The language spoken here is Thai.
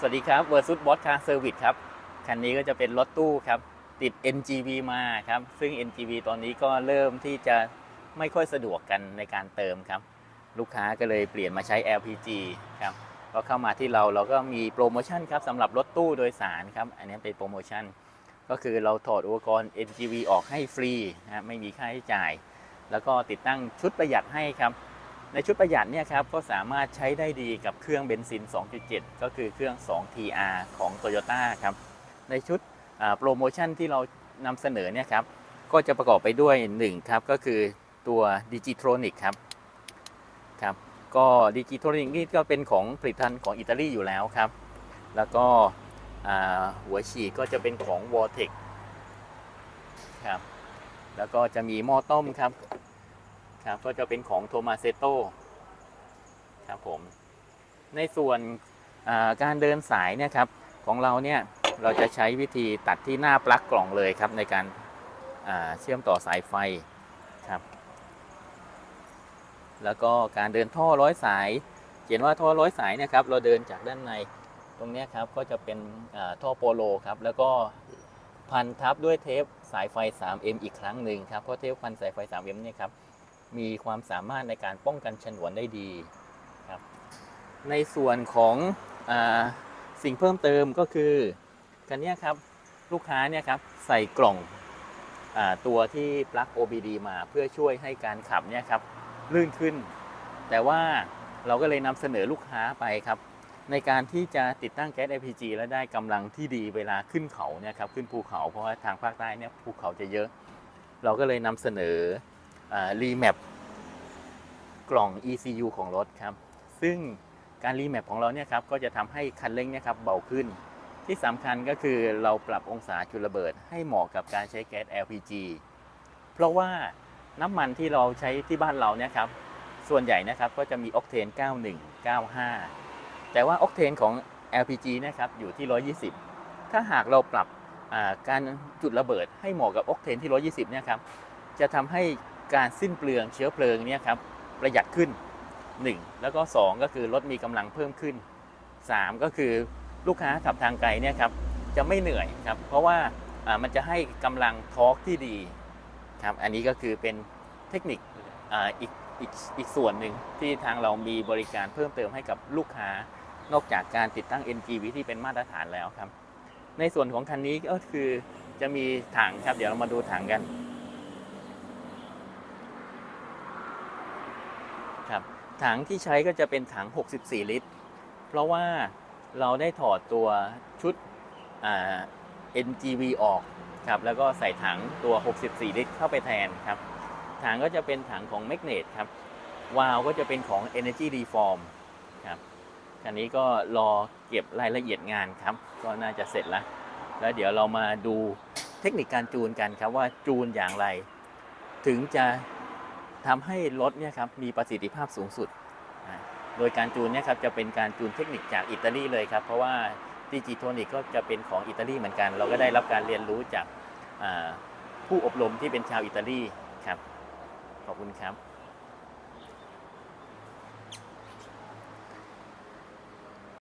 สวัสดีครับ Versus Boss Car Service ครับ คันนี้ก็จะเป็นรถตู้ครับ ติด NGV มาครับ ซึ่ง NGV ตอนนี้ก็เริ่มที่จะไม่ค่อยสะดวกกันในการเติมครับ ลูกค้าก็เลยเปลี่ยนมาใช้ LPG ครับ ก็เข้ามาที่เราเราก็มีโปรโมชั่นครับสำหรับรถตู้โดยสารครับ อันนี้เป็นโปรโมชั่น ก็คือเราถอดอุปกรณ์ NGV ออกให้ฟรีนะฮะไม่มีค่าใช้จ่าย แล้วก็ติดตั้งชุดประหยัดให้ครับ ในชุดประหยัดเนี่ยครับก็สามารถใช้ได้ดีกับเครื่องเบนซิน 2.7 ก็คือเครื่อง 2 TR ของ Toyota ครับในชุดโปรโมชั่นที่เรานำเสนอเนี่ยครับก็จะประกอบไปด้วย1ครับก็คือตัว Digitronic ครับครับก็ดิจิทรอนิกนี่ก็เป็นของผลิตภัณฑ์ของอิตาลีอยู่แล้วครับ แล้วก็หัวฉีดก็จะเป็นของ v o r t e c ครับแล้วก็จะมีหม้อต้มครับ ครับก็จะเป็นของโทมาเซโตครับผม ในส่วนการเดินสายเนี่ยครับของเราเนี่ยเราจะใช้วิธีตัดที่หน้าปลั๊กกล่องเลยครับในการเชื่อมต่อสายไฟครับ แล้วก็การเดินท่อร้อยสาย เขียนว่าท่อร้อยสายเนะครับเราเดินจากด้านในตรงนี้ครับก็จะเป็นท่อโปโลครับแล้วก็พันทับด้วยเทปสายไฟ 3M อีกครั้งหนึ่งครับเพราะเทปพันสายไฟ 3M เนี่ยครับ มีความสามารถในการป้องกันฉนวนได้ดีครับในส่วนของอสิ่งเพิ่มเติมก็คือกันเนี้ยครับลูกค้าเนี่ยครับใส่กล่องอตัวที่ปลั๊ก OBD มาเพื่อช่วยให้การขับเนี่ยครับลื่นขึ้น แต่ว่าเราก็เลยนำเสนอลูกค้าไปครับ ในการที่จะติดตั้งแก๊ส LPG และได้กำลังที่ดีเวลาขึ้นเขาเนี่ยครับขึ้นภูเขาเพราะว่าทางภาคใต้เนี่ยภูเขาจะเยอะ เราก็เลยนำเสนอ รีแมปกล่อง ECU ของรถครับ ซึ่งการรีแมปของเราเนี่ยครับก็จะทำให้คันเร่งเนี่ยครับเบาขึ้น ที่สำคัญก็คือเราปรับองศาจุลระเบิด ให้เหมาะกับการใช้แก๊ส LPG เพราะว่าน้ำมันที่เราใช้ที่บ้านเราเนี่ยครับส่วนใหญ่นะครับก็จะมีออกเทน 91 95 แต่ว่าออกเทนของ LPG นะครับอยู่ที่ 120 ถ้าหากเราปรับการจุดระเบิดให้เหมาะกับออกเทนที่ 120 เนี่ยครับ จะทำให้ การสิ้นเปลืองเชื้อเพลิงเนี่ยครับประหยัดขึ้น 1 แล้วก็ 2 ก็คือรถมีกำลังเพิ่มขึ้น 3 ก็คือลูกค้าขับทางไกลเนี่ยครับจะไม่เหนื่อยครับเพราะว่ามันจะให้กำลังทอร์กที่ดีครับอันนี้ก็คือเป็นเทคนิคออีกอีกอีกส่วนหนึ่งที่ทางเรามีบริการเพิ่มเติมให้กับลูกค้านอกจากการติดตั้ง NGV ที่เป็นมาตรฐานแล้วครับ ในส่วนของคันนี้ก็คือจะมีถังครับ เดี๋ยวเรามาดูถังกัน ครับถังที่ใช้ก็จะเป็นถัง 64 ลิตร เพราะว่าเราได้ถอดตัวชุด NGV ออกครับแล้วก็ใส่ถังตัว 64 ลิตร เข้าไปแทนครับถังก็จะเป็นถังของ m a g n e t ครับวาล์วก็จะเป็นของ Energy Reform ครับคันนี้ก็รอเก็บรายละเอียดงานครับ ก็น่าจะเสร็จแล้ว แล้วเดี๋ยวเรามาดูเทคนิคการจูนกันครับว่าจูนอย่างไร ถึงจะ ทำให้รถเนี่ยครับมีประสิทธิภาพสูงสุด โดยการจูนเนี่ยครับจะเป็นการจูนเทคนิคจากอิตาลีเลยครับ เพราะว่าดิจิโทนิกก็จะเป็นของอิตาลีเหมือนกัน เราก็ได้รับการเรียนรู้จากผู้อบรมที่เป็นชาวอิตาลีครับ ขอบคุณครับ